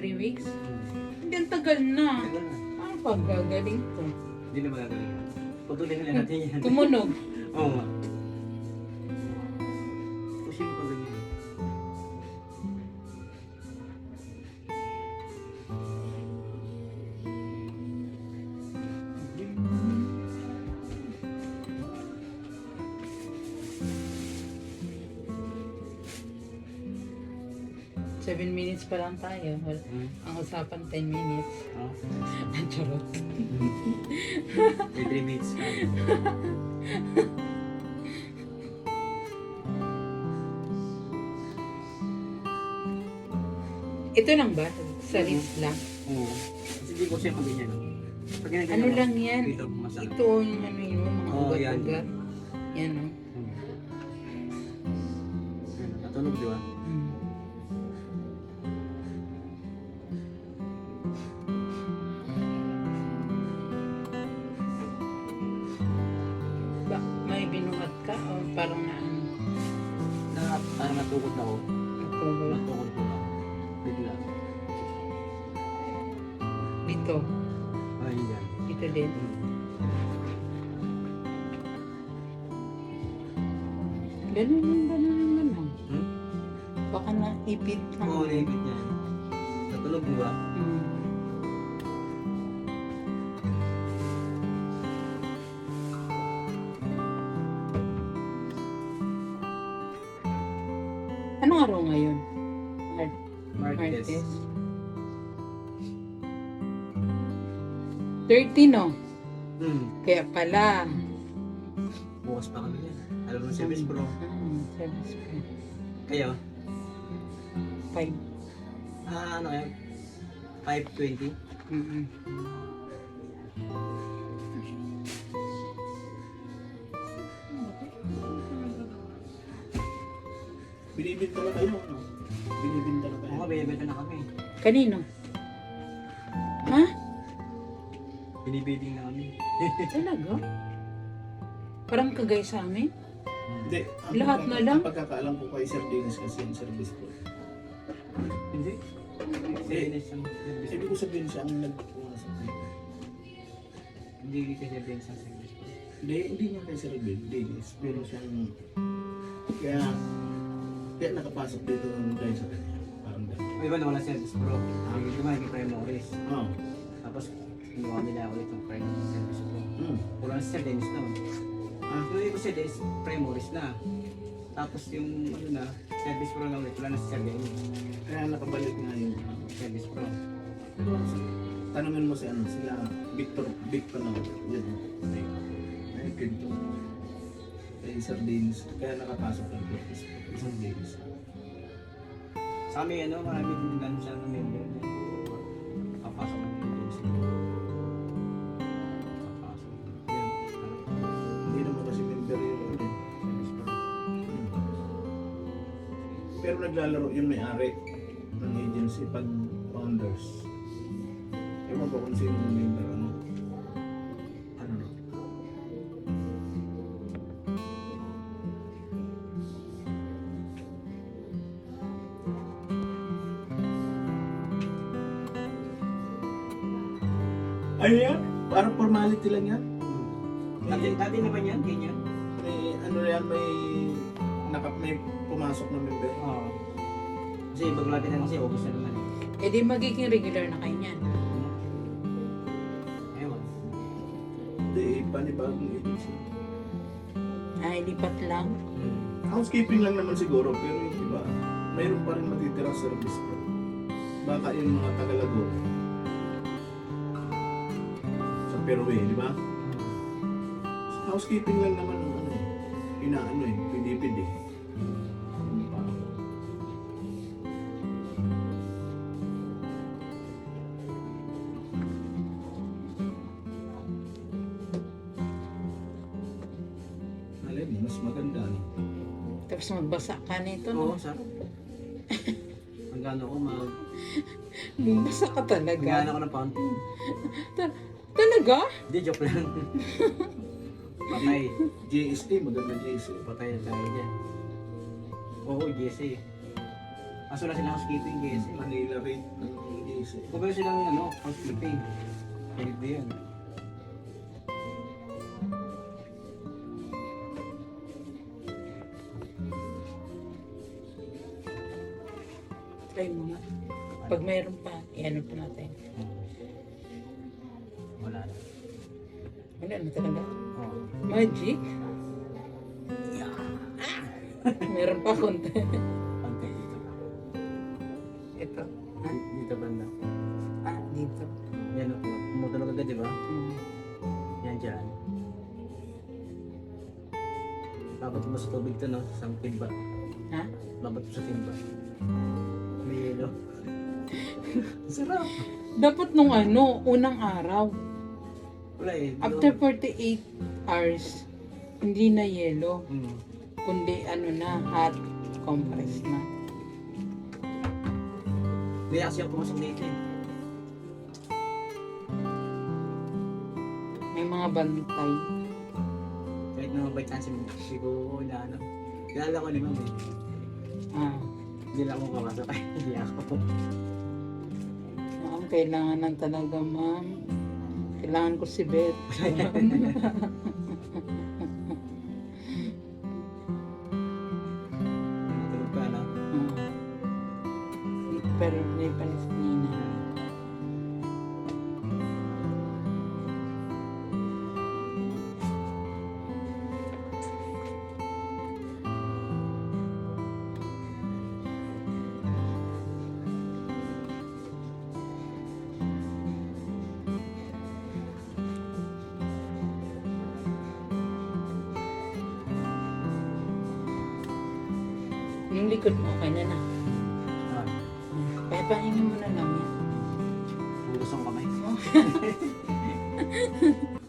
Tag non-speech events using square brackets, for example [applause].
3 weeks? Hindi, ang tagal na. Tagal na. Ano pa gagaling to? Hindi na magagaling. Putulin na natin yan. Tumunog. [laughs] Oo nga. Pusin mo pa ganyan. Seven minutes pa lang tayo. Wal- Hmm. Ang usapan 10 minutes. Oh. [laughs] Charot. May 3 minutes pa. Ito lang ba? Sa wrist lang? Oo. Kasi hindi ko siya pag ganyan. Pag Ano lang yan? Dito. Ito yung ano yun, mga Oo, yan. ugat-ugat. Yan o. Hmm. Ayun, Natunog, di? Hmm. Ba, binuhat ka o parang na ano? Na, parang natukod ako. Natukod. Natukod ko ako. Bigla. Dito. Ay, yan. Dito din. Ganun yung ganun yung ganun. Hmm? Baka naipit lang. Oo, naipit niya. Natunog, di ba? Hmm. Anong araw ngayon? Mar- Martes. Martes. 30 no? Hmm. Kaya pala. Bukas pa kami yan. Alam mo, service pro. Hmm, service pa. Kayo? 5. Ah, ano yan? 520? Mm-mm. Binibinta na kayo, no? Binibinta na kayo. Oo, binibenta na kami. Kanino? Ha? Binibidding na kami. [laughs] Talaga? Parang kagay sa amin? Hindi. ang Lahat pagkaka- na lang? Ang pagkakaalam ko kay Sir Dennis kasi yung service ko. Hindi. Service ang service. Ibig ko sabihin siya ang nagkukuha sa akin. Hindi kasi service ang service. Hindi, hindi niya kay Sir Dennis. Pero siyang... Kaya... Kaya nakapasok dito ng dahil sa kanya. Parang gano'n. Iba na wala service pro. Ang iba naging Primoris. Oo. Tapos, kinuha nila ulit yung Primoris service pro. Hmm. Wala na si Sir Dennis noon. Ah. Yung iba si Dennis, Primoris na. Tapos yung ano na, service pro na ulit. Wala na si Sir Dennis. Kaya nakabalik nga yung... ano. Service pro. Tanungin mo si ano, sila Victor, Victor na yan. May, may Sir Dennis. Kaya nakapasok ng practice ko. Dennis. Sa amin, ano, marami din ganun siya ng member niya. Papasok ng Dennis. Papasok. Yan. Hindi naman kasi member yung ano eh. Pero naglalaro yung may-ari ng agency pag founders. Ewan ko kung sino yung member Ano yan? Parang formality lang yan. Dati, dati naman yan, ganyan. May ano yan, may nakap may pumasok na member. Oo. Kasi pag malapit na kasi, August na naman eh. Eh di magiging regular na kayo niyan. Ewan. Hindi, panibagong agency. Ay, lipat lang. Housekeeping lang naman siguro, pero yung iba, mayroon pa rin matitira sa service ko. Baka yung mga Tagalago. Sa Peruwe, di ba? Housekeeping lang naman ang ano eh. Inaano eh. Ano? Alam mo, mas maganda no? Tapos magbasa ka nito, Oo, no? sarap. Ang gano ko, mag... Bumasa ka Ang talaga. gano ko ng fountain. Talaga? Hindi, joke lang. [laughs] Patay. JST, maganda JST. Patay na tayo dyan. Oo, GSA. Kaso wala silang housekeeping guys. Manila rate ng EDC. Kung meron silang ano, housekeeping. Pwede yan. Try mo nga. Pag mayroon pa, i-ano pa natin. Wala na. Wala na talaga. Oh. Magic? [laughs] Meron pa konti. Pagka dito. Ito. Di- Dito banda. Ah, dito. Yan ako. Tumutulog agad, di ba? Hmm. Yan dyan. Babat mo sa tubig to, no? Sa timba. Ha? Babat mo sa timba. May yelo. [laughs] Sarap. Dapat nung ano, unang araw. Wala eh. After ko- 48 hours, hindi na yelo. Hmm. Kundi ano na, hot compress na. Hindi kasi ako pumasok dito eh. May mga bantay. Kahit naman by chance, hindi ko na ano. Kilala ko ni ma'am eh. Ah, Hindi lang ako papasok. Ay, hindi ako. ma'am, kailangan ng talaga, ma'am. Kailangan ko si Beth. Matulog ka, no? [laughs] Pero hindi pa rin Yung likod mo, okay na na. Ah, Kaya pahingin mo na lang yan. Puro sa kamay. [laughs]